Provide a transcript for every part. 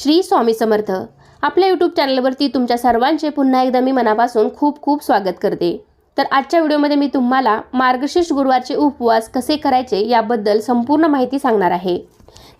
श्री स्वामी समर्थ. आपल्या यूट्यूब चॅनलवरती तुमच्या सर्वांचे पुन्हा एकदा मी मनापासून खूप खूप स्वागत करते. तर आजच्या व्हिडिओमध्ये मी तुम्हाला मार्गशीर्ष गुरुवारचे उपवास कसे करायचे याबद्दल संपूर्ण माहिती सांगणार आहे.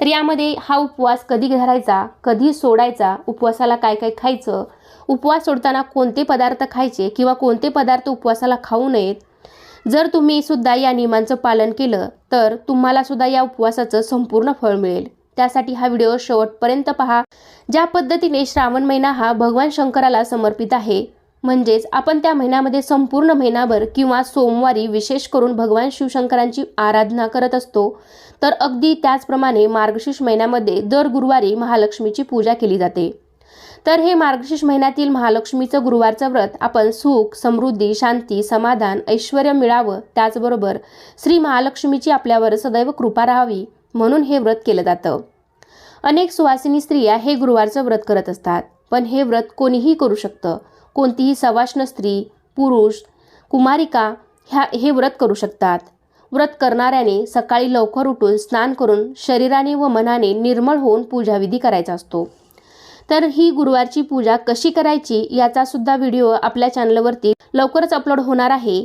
तर यामध्ये हा उपवास कधी धरायचा कधी सोडायचा उपवासाला काय काय खायचं उपवास सोडताना कोणते पदार्थ खायचे किंवा कोणते पदार्थ उपवासाला खाऊ नयेत जर तुम्ही सुद्धा या नियमांचं पालन केलं तर तुम्हाला सुद्धा या उपवासाचं संपूर्ण फळ मिळेल. त्यासाठी हा व्हिडिओ शेवटपर्यंत पहा ज्या पद्धतीने श्रावण महिना हा भगवान शंकराला समर्पित आहे. म्हणजेच आपण त्या महिन्यामध्ये संपूर्ण महिनाभर किंवा सोमवारी विशेष करून भगवान शिवशंकरांची आराधना करत असतो तर अगदी त्याचप्रमाणे मार्गशीर्ष महिन्यामध्ये दर गुरुवारी महालक्ष्मीची पूजा केली जाते. तर हे मार्गशीर्ष महिन्यातील महालक्ष्मीचं गुरुवारचं व्रत आपण सुख समृद्धी शांती समाधान ऐश्वर मिळावं त्याचबरोबर श्री महालक्ष्मीची आपल्यावर सदैव कृपा राहावी. म्हणून हे व्रत केलं जातं. अनेक सुवासिनी स्त्रिया हे गुरुवारचं व्रत करत असतात पण हे व्रत कोणीही करू शकतं. कोणतीही सवाष्ण स्त्री पुरुष कुमारिका ह्या हे व्रत करू शकतात. व्रत करणाऱ्याने सकाळी लवकर उठून स्नान करून शरीराने व मनाने निर्मळ होऊन पूजाविधी करायचा असतो. तर ही गुरुवारची पूजा कशी करायची याचा सुद्धा व्हिडिओ आपल्या चॅनलवरती लवकरच अपलोड होणार आहे.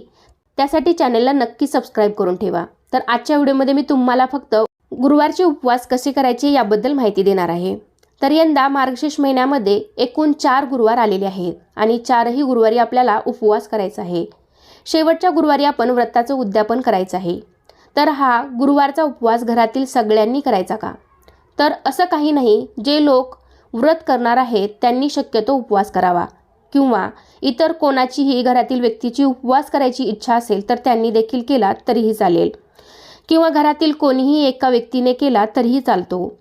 त्यासाठी चॅनलला नक्की सबस्क्राईब करून ठेवा. तर आजच्या व्हिडिओमध्ये मी तुम्हाला फक्त गुरुवारचे उपवास कसे करायचे याबद्दल माहिती देणार आहे. तर यंदा मार्गशीर्ष महिन्यामध्ये एकूण चार गुरुवार आलेले आहेत आणि चारही गुरुवारी आपल्याला उपवास करायचा आहे. शेवटच्या गुरुवारी आपण व्रताचं उद्यापन करायचं आहे. तर हा गुरुवारचा उपवास घरातील सगळ्यांनी करायचा का? तर असं काही नाही जे लोक व्रत करणार आहेत त्यांनी शक्यतो उपवास करावा. किंवा इतर कोणाचीही घरातील व्यक्तीची उपवास करायची इच्छा असेल तर त्यांनी देखील केला तरीही चालेल. किंवा घरातील कोणीही एका व्यक्तीने केला तरीही चालतो.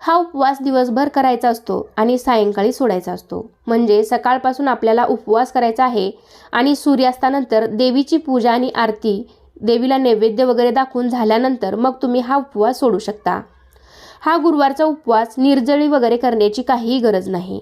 हा उपवास दिवसभर करायचा असतो आणि सायंकाळी सोडायचा असतो. म्हणजे सकाळपासून आपल्याला उपवास करायचा आहे आणि सूर्यास्तानंतर देवीची पूजा आणि आरती देवीला नैवेद्य वगैरे दाखवून झाल्यानंतर मग तुम्ही हा उपवास सोडू शकता. हा गुरुवारचा उपवास निर्जळी वगैरे करण्याची काहीही गरज नाही.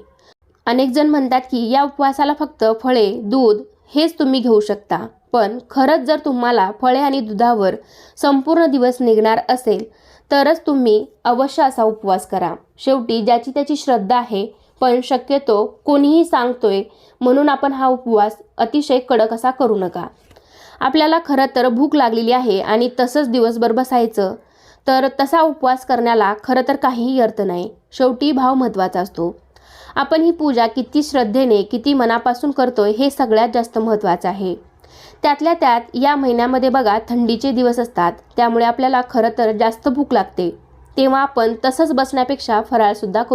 अनेक जण म्हणतात की या उपवासाला फक्त फळे दूध हेच तुम्ही घेऊ शकता. पण खरंच जर तुम्हाला फळे आणि दुधावर संपूर्ण दिवस निघणार असेल तरच तुम्ही अवश्य असा उपवास करा. शेवटी ज्याची त्याची श्रद्धा आहे पण शक्यतो कोणीही सांगतोय म्हणून आपण हा उपवास अतिशय कडक असा करू नका. आपल्याला खरं तर भूक लागलेली आहे आणि तसंच दिवसभर बसायचं तर तसा उपवास करण्याला खरं तर काहीही अर्थ नाही. शेवटी भाव महत्त्वाचा असतो. आपण ही पूजा किती श्रद्धेने किती मनापासून करतोय हे सगळ्यात जास्त महत्त्वाचं आहे. त्यातल्या त्यात या महिन्यामध्ये बघा थंडीचे दिवस असतात. त्यामुळे आपल्याला खरं तर जास्त भूक लागते. तेव्हा आपण तसंच बसण्यापेक्षा फराळसुद्धा करू